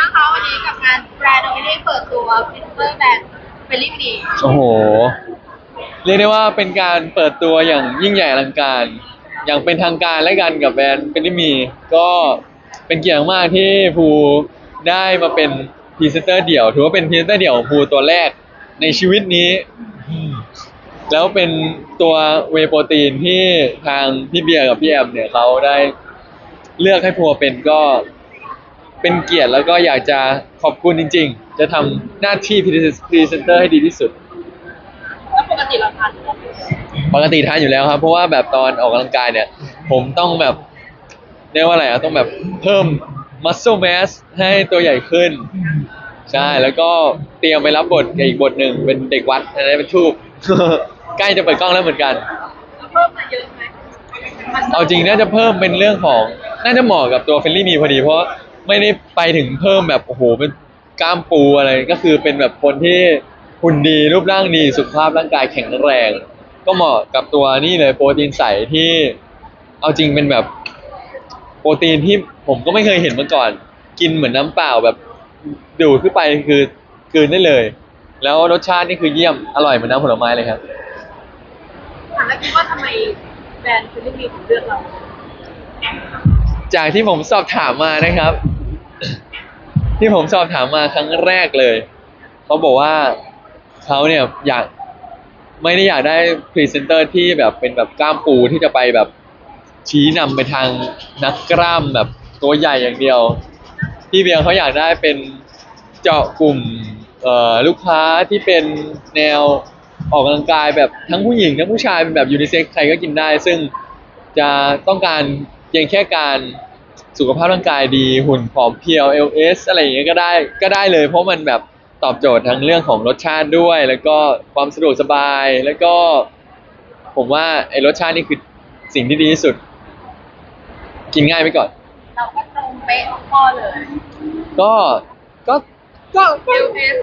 บ้างคะวันนี้กับงานแบรนด์เราไม่ได้เปิดตัวพรีเซนเตอร์แบรนด์เฟลลี่ดีโอ้โห เรียกได้ว่าเป็นการเปิดตัวอย่างยิ่งใหญ่อลังการ อย่างเป็นทางการและกันกับแบรนด์เป็นที่มี ก็เป็นเกียรติมากที่ภูได้มาเป็นพรีเซนเตอร์เดี่ยว ถือว่าเป็นพรีเซนเตอร์เดี่ยวของภูตัวแรกในชีวิตนี้ แล้วเป็นตัวเวย์โปรตีนที่ทางพี่เบียร์กับพี่แอมเนี่ยเขาได้เลือกให้ภูมาเป็นก็ เป็นเกียรติแล้วก็อยากจะขอบคุณจริง ๆ จะทำหน้าที่พรีเซนเตอร์ให้ดีที่สุด แล้วปกติเราทานไหมปกติทานอยู่แล้วครับ เพราะว่าแบบตอนออกกำลังกายเนี่ย ผมต้องแบบเรียกว่าอะไรอะต้องแบบเพิ่ม muscle mass ให้ตัวใหญ่ขึ้น ใช่ แล้วก็เตรียมไปรับบทกับอีกบทหนึ่งเป็นเด็กวัดอันนั้นเป็นทูบ ใกล้จะเปิดกล้องแล้วเหมือนกันแล้วเพิ่มมาเยอะไหมมันเอาจริงน่าจะเพิ่มเป็นเรื่องของน่าจะเหมาะกับตัวเฟลลี่มีพอดีเพราะ ไม่ได้ไปถึงเพิ่มแบบโอ้โหเป็นกล้ามปูอะไรก็คือเป็นแบบคนที่หุ่นดีรูปร่างดีสุขภาพร่างกายแข็งแรง ก็เหมาะกับตัวนี่เลยโปรตีนใสที่เอาจริงเป็นแบบโปรตีนที่ผมก็ไม่เคยเห็นมาก่อน กินเหมือนน้ำเปล่าแบบดูดขึ้นไปคือกลืนได้เลย แล้วรสชาตินี่คือเยี่ยมอร่อยเหมือนน้ำผลไม้เลยครับถามแล้วคิดว่าทำไมแบรนด์เฟลลี่ดีถึงเลือกเราจากที่ผมสอบถามมานะครับ ที่ผมสอบถามมาครั้งแรกเลยเขาบอกว่าเขาเนี่ยอยากไม่ได้อยากได้พรีเซนเตอร์ที่แบบเป็นแบบกล้ามปูที่จะไปแบบชี้นำไปทางนักกล้ามแบบตัวใหญ่อย่างเดียว พี่เบียร์เขาอยากได้เป็นเจาะกลุ่มเอ่อลูกค้าที่เป็นแนวออกกำลังกายแบบทั้งผู้หญิงทั้งผู้ชายเป็นแบบยูนิเซ็กใครก็กินได้ ซึ่งจะต้องการเพียงแค่การ สุขภาพร่างกายดีหุ่นผอมเพรียว LS อะไรอย่างเงี้ยก็ได้ก็ได้เลย เพราะมันแบบตอบโจทย์ทั้งเรื่องของรสชาติด้วย แล้วก็ความสะดวกสบายแล้วก็ ผมว่าไอ้รสชาตินี่คือสิ่งที่ดีที่สุด กินง่ายไปก่อน เราก็ตรงเป๊ะทุกข้อเลย ก็ก็ก็เอลเอส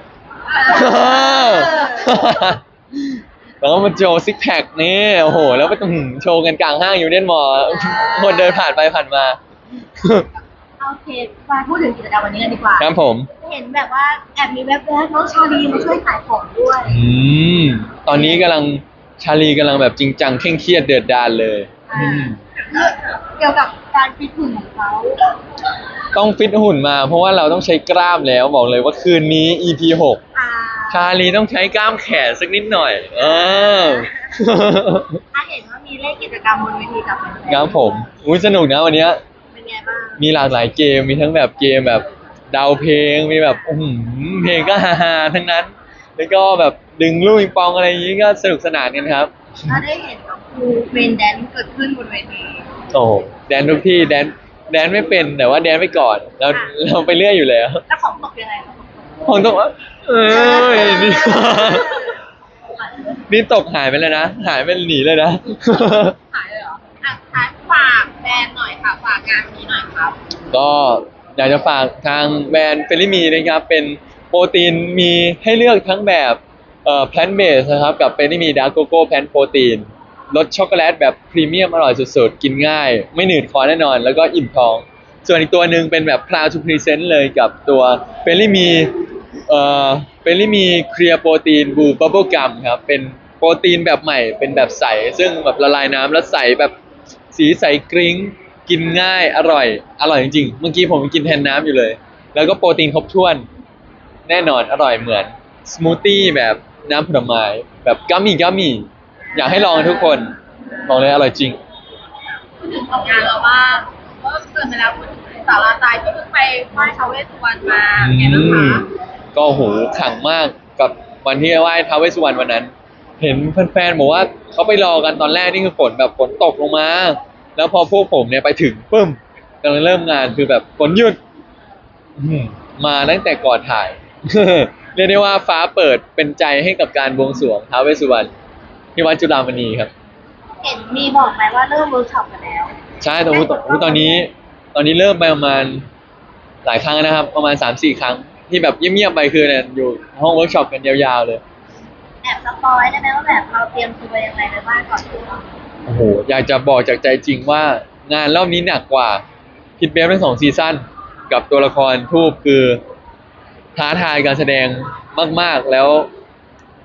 แล้วก็มาโชว์ซิกแพคนี่โอ้โห แล้วไปอื้อหือโชว์กันกลางห้างอยู่เด่นมอลล์คนเดินผ่านไปผ่านมา โอเคมาพูดถึงกิจกรรมวันนี้กันดีกว่า ครับผม เห็นแบบว่าแอบมีแวบๆน้องชาลีมาช่วยขายของด้วยอืม ตอนนี้กำลังชาลีกำลังแบบจริงจังเคร่งเครียดเดือดดาลเลยอืมเกี่ยวกับการฟิตหุ่นของเขาต้องฟิตหุ่นมา เพราะว่าเราต้องใช้กล้ามแล้วบอกเลยว่าคืนนี้ EP 6อ่าชาลีต้องใช้กล้ามแขนสักนิดหน่อย เออ ถ้าเห็นว่ามีเล่นกิจกรรมบนเวทีกับแฟนๆครับผม อุ้ยสนุกนะวันเนี้ยเป็น ไงบ้างมีหลากหลายเกมมีทั้งแบบเกมแบบเดาเพลงมีแบบอื้อหือเพลงก็ฮาๆทั้งนั้น แล้วก็แบบดึงลูกปิงปองอะไรอย่างนี้ก็สนุกสนานกันครับ ถ้าได้เห็นน้องครูเมนแดนซ์เกิดขึ้นบนเวทีโอ้โหแดนทุกที่แดนแดนไม่เป็นแต่ว่าแดนไปก่อนเราเราไปเรื่อยอยู่แล้วแล้วของตกยังไงคะผมต้องว่าเอ้ยนี่ นี่ตกหายไปเลยนะ หายไปหนีเลยนะ อะขายฝากแบรนด์หน่อยค่ะ ฝากงานนี้หน่อยครับ ก็อยากจะฝากทางแบรนด์เฟลิมีนะครับ เป็นโปรตีนมีให้เลือกทั้งแบบเอ่อ plant based นะครับ กับเฟลิมีดาร์กโกโก้แพลนโปรตีนรสช็อกโกแลตแบบพรีเมียมอร่อยสุดๆ กินง่าย ไม่หนืดคอแน่นอน แล้วก็อิ่มท้อง ส่วนอีกตัวหนึ่งเป็นแบบ proud to present เลยกับตัวเฟลิมีเอ่อเฟลิมีเคลียร์โปรตีนบูบับเบิลกัมครับเป็นโปรตีนแบบใหม่เป็นแบบใส ซึ่งแบบละลายน้ำแล้วใสแบบ สีใสกริ้งกินง่ายอร่อย อร่อยจริงๆ เมื่อกี้ผมกินแทนน้ำอยู่เลย แล้วก็โปรตีนครบถ้วน แน่นอนอร่อยเหมือนสมูทตี้แบบน้ำผลไม้แบบกัมมี่กัมมี่อยากให้ลองทุกคนบอกเลยอร่อยจริง พูดถึงผลงานเราบ้างก็เกินไปแล้วพูดถึงสาราตายที่เพิ่งไปไหว้ชาวเวสสุวรรณมาเป็นไงบ้างคะก็โหขังมากกับวันที่ไหว้ท้าวเวสสุวรรณวันนั้น เห็นแฟนๆบอกว่าเขาไปรอกันตอนแรกนี่คือฝนแบบฝนตกลงมา แล้วพอพวกผมเนี่ยไปถึงปึ้มกำลังเริ่มงานคือแบบฝนหยุดอื้อหือมาตั้งแต่ก่อนถ่ายเรียกได้ว่าฟ้าเปิดเป็นใจให้กับการบวงสรวงท้าวเวสสุวรรณที่วัดจุฬามณีครับ เห็นมีบอกไหมว่าเริ่มเวิร์กช็อปกันแล้ว ใช่แต่ว่าตอนนี้ ตอนนี้เริ่มไปประมาณหลายครั้งแล้วนะครับ ประมาณสามสี่ครั้งที่แบบเงียบๆไปคือเนี่ยอยู่ห้องเวิร์กช็อปกันยาวๆเลยแอบสปอยได้ไหมว่าแบบเราเตรียมตัวยังไงไปบ้างก่อนถึงเราโอ้โห อยากจะบอกจากใจจริงว่างานรอบนี้หนักกว่าพิทเบฟทั้งสองซีซั่นกับตัวละครทูบคือท้าทายการแสดงมาก ๆ แล้ว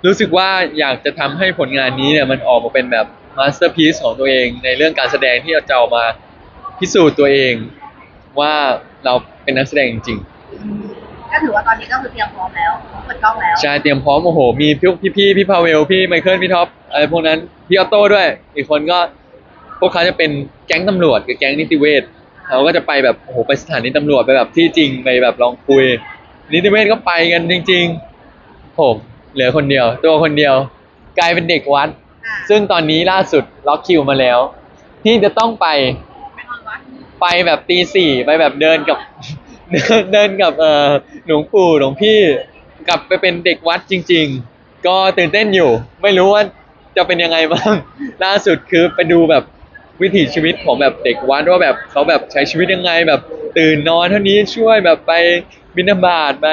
รู้สึกว่าอยากจะทำให้ผลงานนี้เนี่ยมันออกมาเป็นแบบมาสเตอร์พี e ของตัวเอง ในเรื่องการแสดงที่จะเอามาพิสูจน์ตัวเอง ว่าเราเป็นนักแสดงจริง ก็ถือว่าตอนนี้ก็คือเตรียมพร้อมแล้วเปิดกล้องแล้วๆใช่เตรียมพร้อมโอ้โห มีพี่พี่พี่พาเวลพี่ไมเคิลพี่ท็อปอะไรพวกนั้นพี่ออโต้ด้วย อีกคนก็พวกเขาจะเป็นแก๊งตำรวจกับแก๊งนิติเวชเขาก็จะไปแบบโอ้โหไปสถานีตำรวจไปแบบที่จริงไปแบบลองคุย นิติเวชก็ไปกันจริงๆผมเหลือคนเดียว ตัวคนเดียว กลายเป็นเด็กวัด อ่าซึ่งตอนนี้ล่าสุดล็อกคิวมาแล้ว ที่จะต้องไป ไปนอนวัดไปแบบตีสี่ไปแบบเดินกับ เดินกับเอ่อหลวงปู่หลวงพี่กลับไปเป็นเด็กวัดจริง ๆ ก็ตื่นเต้นอยู่ ไม่รู้ว่าจะเป็นยังไงบ้าง ล่าสุดคือไปดูแบบวิถีชีวิตของแบบเด็กวัดว่าแบบเขาแบบใช้ชีวิตยังไงแบบตื่นนอนเท่านี้ช่วยแบบไปบิณฑบาตไป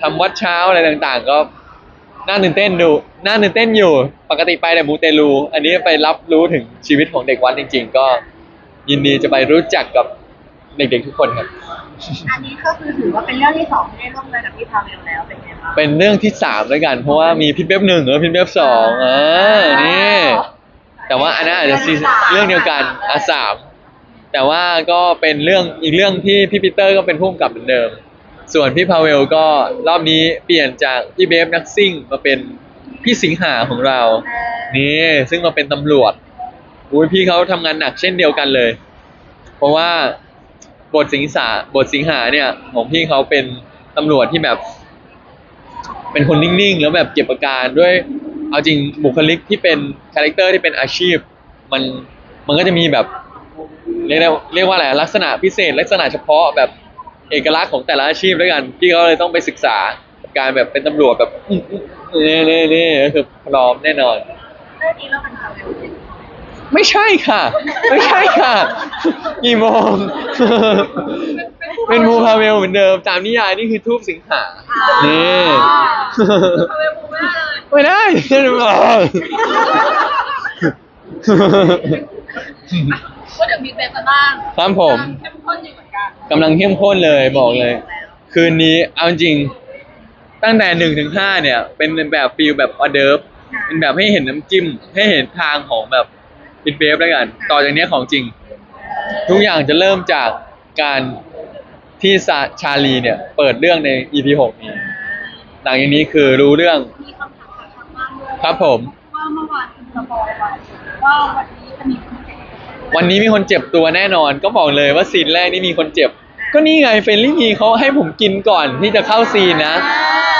ทำวัดเช้าอะไรต่างๆ ก็น่าตื่นเต้นดูน่าตื่นเต้นอยู่ ปกติไปแต่มูเตลู อันนี้ไปรับรู้ถึงชีวิตของเด็กวัดจริง ๆ ก็ยินดีจะไปรู้จักกับเด็กๆทุกคนครับ อันนี้ก็คือถือว่าเป็นเรื่องที่สองที่ได้ร่วมงานกับพี่พาเวลแล้วเป็นไงบ้างเป็นเรื่องที่สามแล้วกัน เพราะว่ามีพิทเบบหนึ่งเออพิทเบบสองอ่านี่ แต่ว่าอันนั้นอาจจะซีซั่นเรื่องเดียวกันอะสามแต่ว่าก็เป็นเรื่องอีกเรื่องที่พี่ปีเตอร์ก็เป็นผู้กำกับเหมือนเดิม ส่วนพี่พาเวลก็รอบนี้เปลี่ยนจากพี่เบฟนักซิ่งมาเป็นพี่สิงหาของเราเออนี่ซึ่งมาเป็นตำรวจอุ้ยพี่เขาทำงานหนักเช่นเดียวกันเลย เพราะว่า บทสิงสาบทสิงหาเนี่ย ของพี่เขาเป็นตำรวจที่แบบ เป็นคนนิ่งๆ แล้วแบบเก็บอาการด้วย เอาจริงบุคลิกที่เป็นคาแรคเตอร์ที่เป็นอาชีพ มันมันก็จะมีแบบเรียกได้เรียกว่าอะไรลักษณะพิเศษ ลักษณะเฉพาะแบบเอกลักษณ์ของแต่ละอาชีพด้วยกันพี่เขาเลยต้องไปศึกษาการแบบเป็นตำรวจแบบอื้ออื้อนี่นี่นี่คือพร้อมแน่นอน เรื่องนี้เราเป็นพาเวลจริง ไม่ใช่ค่ะ ไม่ใช่ค่ะ กี่โมง เป็นมูพาเวลเหมือนเดิม ตามนิยายนี่คือทูบสิงหานี่ทำไมมูไม่ได้เลยไม่ได้ไม่ได้พูดถึงบิ๊กเบสกันบ้างครับผมเข้มข้นอยู่เหมือนกันกำลังเข้มข้นเลยบอกเลย คืนนี้เอาจริง ตั้งแต่หนึ่งถึงห้าเนี่ย เป็นแบบฟิลแบบออเดิร์ฟเป็นแบบให้เห็นน้ำจิ้ม ให้เห็นทางของแบบ ปิดเบฟแล้วกัน ต่อจากเนี้ยของจริง ทุกอย่างจะเริ่มจากการที่ซาชาลีเนี่ย เปิดเรื่องใน EP 6นี้หลังจากนี้คือรู้เรื่อง มีคำถามจากทางบ้านด้วยครับผม ว่าเมื่อวานคุณสปอยไว้ว่าวันนี้จะมีคนเจ็บวันนี้มีคนเจ็บตัวแน่นอน ก็บอกเลยว่าซีนแรกนี่มีคนเจ็บ ก็นี่ไงเฟรนลี่มีเขาให้ผมกินก่อนที่จะเข้าซีนนะ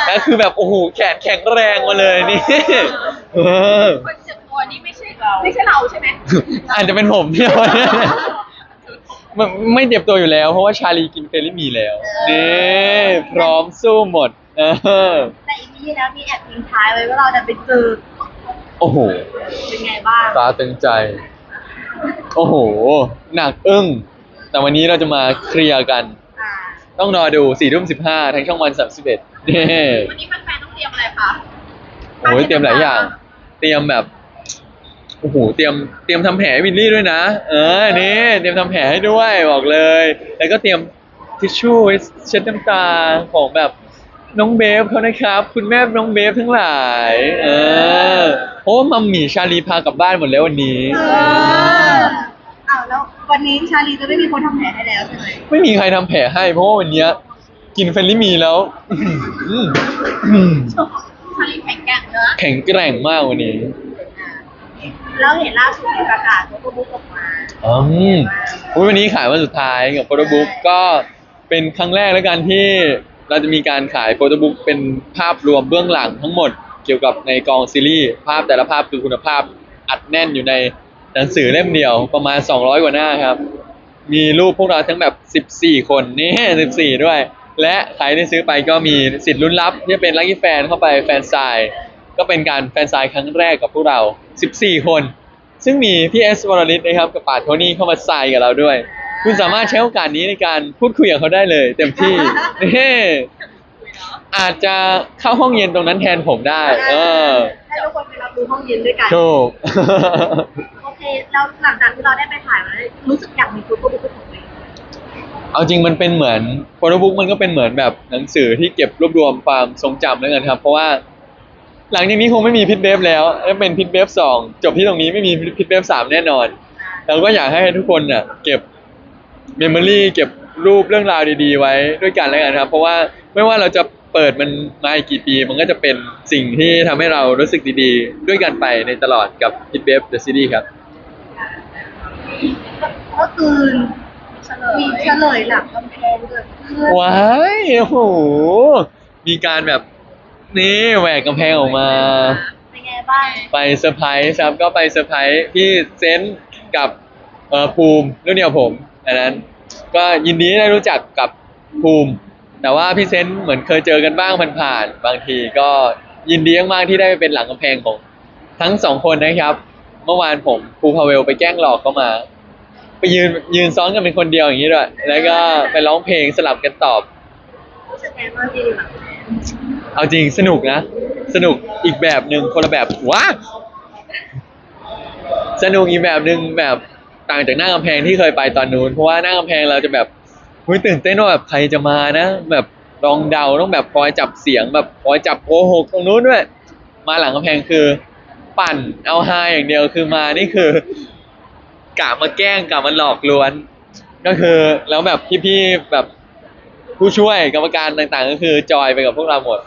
แล้วคือแบบโอ้โหแขนแข็งแรงมาเลยนี่ เออคนเจ็บตัวนี้ไม่ใช่ เราไม่ใช่เราใช่ไหมอาจจะเป็นผมที่เราเนี่ยไม่ไม่เจ็บตัวอยู่แล้ว เพราะว่าชาลีกินเฟรนลี่มีแล้วนี่พร้อมสู้หมด เออ แต่อีพีแล้วมีแอบทิ้งท้ายไว้ว่าเราจะไปเจอโอ้โห เป็นไงบ้างตาตึงใจ โอ้โห หนักอึ้ง แต่วันนี้เราจะมาเคลียร์กันอ่าต้องรอดูสี่ทุ่มสิบห้าทั้งช่องวันสามสิบเอ็ดนี่วันนี้แฟนๆต้องเตรียมอะไรคะโอ้ยเตรียมหลายอย่าง เตรียมแบบ โอ้โหเตรียมเตรียมทำแผลให้วินลี่ด้วยนะ เออนี่เตรียมทำแผลให้ด้วยบอกเลย แล้วก็เตรียมทิชชู่ไว้เช็ดน้ำตาของแบบน้องเบฟเขานะครับ คุณแม่น้องเบฟทั้งหลาย เออเพราะว่ามัมหมี่ชาลีพากลับบ้านหมดแล้ววันนี้เอออ้าวแล้ววันนี้ชาลีจะไม่มีคนทำแผลให้แล้วใช่ไหมไม่มีใครทำแผลให้เพราะว่าวันเนี้ยกินเฟรนลี่มีแล้วอื้อหือชาลีแข็งแกร่งเนอะแข็งแกร่งมากวันนี้อ่า แล้วเห็นล่าสุดมีประกาศว่าบุ๊กออกมาอืมอุ๊ยวันนี้ขายวันสุดท้ายกับโฟโต้บุ๊กก็เป็นครั้งแรกแล้วกันที่เราจะมีการขายโฟโต้บุ๊กเป็นภาพรวมเบื้องหลังทั้งหมดเกี่ยวกับในกองซีรีส์ภาพแต่ละภาพคือคุณภาพอัดแน่นอยู่ในหนังสือเล่มเดียวประมาณ 200 กว่าหน้าครับ มีรูปพวกเราทั้งแบบ 14 คนนี่14 ด้วย และใครที่ซื้อไปก็มีสิทธิ์ลุ้นรับที่จะเป็นลัคกี้แฟนเข้าไปแฟนไซน์ ก็เป็นการแฟนไซน์ครั้งแรกกับพวกเรา 14 คน ซึ่งมีพี่เอสวรลิตนะครับกับป่าโทนี่เข้ามาไซน์กับเราด้วย คุณสามารถใช้โอกาสนี้ในการพูดคุยกับเขาได้เลย เต็มที่นี่อาจจะเข้าห้องเย็นตรงนั้นแทนผมได้ เออให้ทุกคนไปรับรู้ห้องเย็นด้วยกัน ถูก โอเค แล้วหลังจากที่เราได้ไปถ่ายมาแล้วรู้สึกอยากมีฟุตบอลบุ๊กของตัวเองเอาจริงมันเป็นเหมือนโฟโต้บุ๊กมันก็เป็นเหมือนแบบหนังสือที่เก็บรวบรวมความทรงจำแล้วกันครับ เพราะว่า หลังจากนี้คงไม่มีพิทเบฟแล้วแล้วเป็นพิทเบฟสองจบที่ตรงนี้ไม่มีพิทเบฟสามแน่นอนเราก็อยากให้ทุกคนน่ะเก็บเมมโมรีเก็บรูปเรื่องราวดี ๆ ไว้ด้วยกันแล้วกันครับ เพราะว่าไม่ว่าเราจะเปิดมันมาอีกกี่ปี มันก็จะเป็นสิ่งที่ทำให้เรารู้สึกดีๆ ด้วยกันไปในตลอดกับพิทเบฟเดอะซีรีส์ครับ ก็คือเฉลยมีเฉลยหลังกำแพงเกิดขึ้นว้ายโอ้โห มีการแบบ นี่แหวกกำแพงออกมา เป็นไงบ้างไปเซอร์ไพรส์ครับก็ไปเซอร์ไพรส์พี่เซนต์กับเอ่อภูมิรุ่นเดียวผมอันนั้น ก็ยินดีได้รู้จักกับภูมิ แต่ว่าพี่เซนต์เหมือนเคยเจอกันบ้างผ่านๆบางทีก็ยินดีมากๆที่ได้ไปเป็นหลังกำแพงของทั้งสองคนนะครับ เมื่อวานผมภูพาเวลไปแกล้งหลอกเขามา ไปยืนยืนซ้อนกันเป็นคนเดียวอย่างนี้ด้วยแล้วก็ไปร้องเพลงสลับกันตอบรู้สึกไงบ้างที่หลังกำแพง เอาจริงสนุกนะ สนุกอีกแบบหนึ่งคนละแบบว้าสนุกอีกแบบหนึ่งแบบต่างจากหน้ากำแพงที่เคยไปตอนนู้นเพราะว่าหน้ากำแพงเราจะแบบหุ้ยตื่นเต้นว่าแบบใครจะมานะ แบบลองเดาต้องแบบคอยจับเสียงแบบคอยจับโกหกตรงนู้นด้วยมาหลังกำแพงคือ ปั่นเอาฮาอย่างเดียวคือมานี่คือกะมาแกล้งกะมาหลอกลวน ก็คือแล้วแบบพี่ๆแบบผู้ช่วยกรรมการต่างๆ ก็คือจอยไปกับพวกเราหมด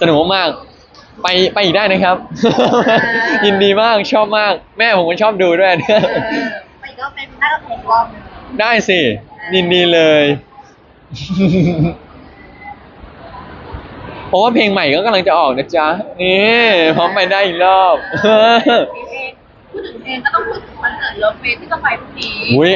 สนุกมากๆไปไปอีกได้นะครับ ยินดีมากชอบมาก แม่ผมก็ชอบดูด้วยเนี่ยเออไปก็เป็นหน้ากำแพงรอบหนึงได้สิยินดีเลย เพราะว่าเพลงใหม่ก็กำลังจะออกนะจ๊ะนี่พร้อมไปได้อีกรอบ เพลงพูดถึงเพลงก็ต้องพูดถึงคอนเสิร์ตเลิฟเฟสที่จะไปพรุ่งนี้ อุ้ย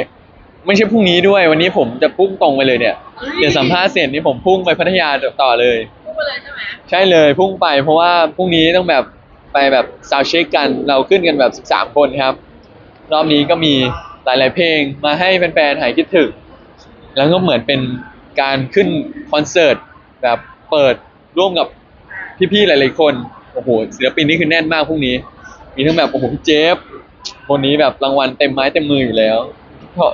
ไม่ใช่พรุ่งนี้ด้วย วันนี้ผมจะพุ่งตรงไปเลยเนี่ย เดี๋ยวสัมภาษณ์เสร็จนี่ผมพุ่งไปพัทยาต่อเลยพูด ไปเลยใช่ไหมใช่เลยพุ่งไปเพราะว่าพรุ่งนี้ต้องแบบไปแบบซาวเช็คกันเราขึ้นกันแบบ13คนครับ รอบนี้ก็มีหลาย ๆ เพลงมาให้แฟนๆหายคิดถึง แล้วก็เหมือนเป็นการขึ้นคอนเสิร์ตแบบเปิดร่วมกับพี่ ๆ หลาย ๆ คนโอ้โหศิลปินนี่คือแน่นมากพรุ่งนี้ มีทั้งแบบโอ้โหพี่เจฟคนนี้แบบรางวัลเต็มไม้เต็มมืออยู่แล้ว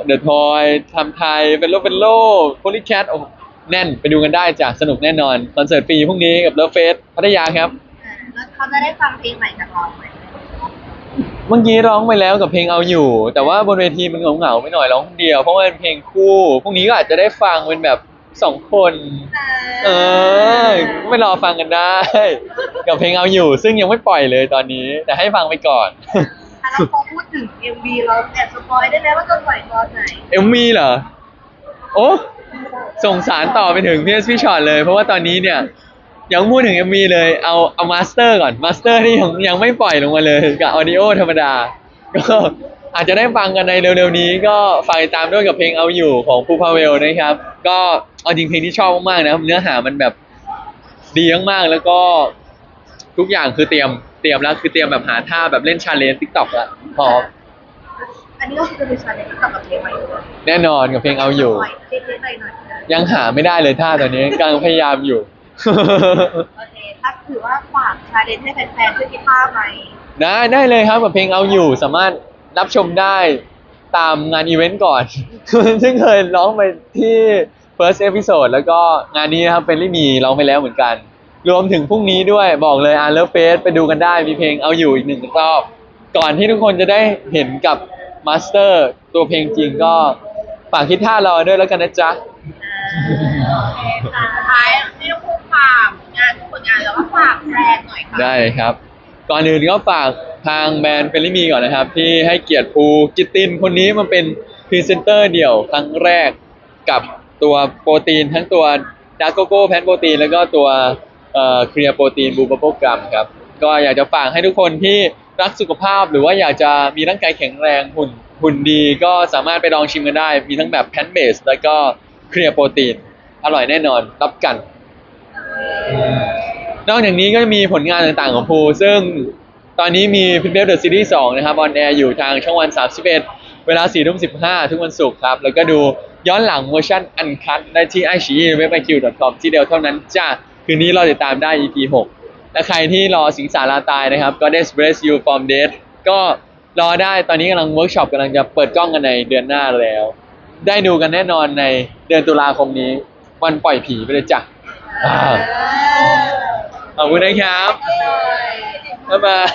เดอะทอยทำไทยเป็นโลเป็นโลโพลิแคทโอ้โห แน่นไปดูกันได้จ้ะสนุกแน่นอนคอนเสิร์ตฟรีพรุ่งนี้กับเลิฟเฟสพัทยาครับเออแล้วเขาจะได้ฟังเพลงใหม่จากเราไหมเมื่อกี้ร้องไปแล้วกับเพลงเอาอยู่ แต่ว่าบนเวทีมันเหงาๆไปหน่อยร้องคนเดียวเพราะว่าเป็นเพลงคู่พรุ่งนี้ก็อาจจะได้ฟังเป็นแบบสองคน เออไม่รอฟังกันได้ กับเพลงเอาอยู่ ซึ่งยังไม่ปล่อยเลยตอนนี้ แต่ให้ฟังไปก่อน อะแล้วพอพูดถึง MV เราแอบสปอยได้ไหมว่าจะปล่อยตอนไหน เอ็มวีเหรอ โอ้ ส่งสารต่อไปถึงพีเอสพี่ช็อตเลย เพราะว่าตอนนี้เนี่ยยังพูดถึง MV เลยเอาเอามาสเตอร์ก่อนมาสเตอร์ที่ยังยังไม่ปล่อยลงมาเลยกับออดิโอธรรมดา ก็อาจจะได้ฟังกันในเร็วๆนี้ ก็ฝากติดตามด้วยกับเพลงเอาอยู่ของภูพาเวลนะครับ ก็เอาจริงเพลงที่ชอบมากๆนะครับเนื้อหามันแบบดีมากๆแล้วก็ทุกอย่างคือเตรียมเตรียมแล้วคือเตรียมแบบหาท่าแบบเล่นชาเลนจ์ทิกตอกละพร้อม อันนี้ก็คือจะมีชาเลนจ์กับเพลงใหม่ด้วยแน่นอนกับเพลงเอาอยู่ปล่อยเล็กๆหน่อยๆนะยังหาไม่ได้เลยท่าตัวนี้กำลังพยายามอยู่ โอเคถ้าถือว่าฝากชาเลนจ์ให้แฟนๆช่วยคิดภาพไหมได้ได้เลยครับกับเพลงเอาอยู่สามารถรับชมได้ตามงานอีเวนต์ก่อน ซึ่งเคยร้องไปที่ first episode แล้วก็งานนี้นะครับเป็นรี่มีร้องไปแล้วเหมือนกัน รวมถึงพรุ่งนี้ด้วยบอกเลยอ่านเลิฟเฟสไปดูกันได้มีเพลงเอาอยู่อีกหนึ่งรอบ ก่อนที่ทุกคนจะได้เห็นกับ มาสเตอร์ตัวเพลงจริงก็ฝากคิดท่ารอด้วยแล้วกันนะจ๊ะโอเคค่ะสุดท้ายให้ต้องพูดฝากงานทุกผลงานแล้วก็ฝากแบรนด์หน่อยค่ะได้ครับ ก่อนอื่นก็ฝากทางแบรนด์เฟลลี่มีก่อนนะครับ ที่ให้เกียรติภูกิตตินคนนี้มาเป็นพรีเซนเตอร์เดี่ยวครั้งแรกกับตัวโปรตีนทั้งตัวดาร์กโกโก้แพนโปรตีนแล้วก็ตัวเอ่อเคลียร์โปรตีนบูบ b บ e กรัมครับ ก็อยากจะฝากให้ทุกคนที่ รักสุขภาพหรือว่าอยากจะมีร่างกายแข็งแรงหุ่นหุ่นดีก็สามารถไปลองชิมกันได้ มีทั้งแบบแพนเบสแล้วก็เคลียร์โปรตีน อร่อยแน่นอนรับกัน นอกจากนี้ก็มีผลงานต่างๆของภูซึ่งตอนนี้มีพิ p เ l เดอะซีรีส์2นะครับออนแอร์อยู่ทางช่องวัน 31 เวลา4ทุ่ม15 ทุกวันศุกร์ครับ แล้วก็ดูย้อนหลังเวอร์ชันอันคั t ได้ที่ i อ e เว็บ iq.com ที่เดียวเท่านั้นจ้าคืนนี้เรอติดตามได้ EP 6 และใครที่รอสิงสาราตายนะครับ Goddess Bless You from Death ก็รอได้ตอนนี้กำลังเวิร์กช็อปกำลังจะเปิดกล้องกันในเดือนหน้าแล้ว ได้ดูกันแน่นอนในเดือนตุลาคมนี้ วันปล่อยผีไปเลยจ้ะขอบคุณนะครับบ๊ายบาย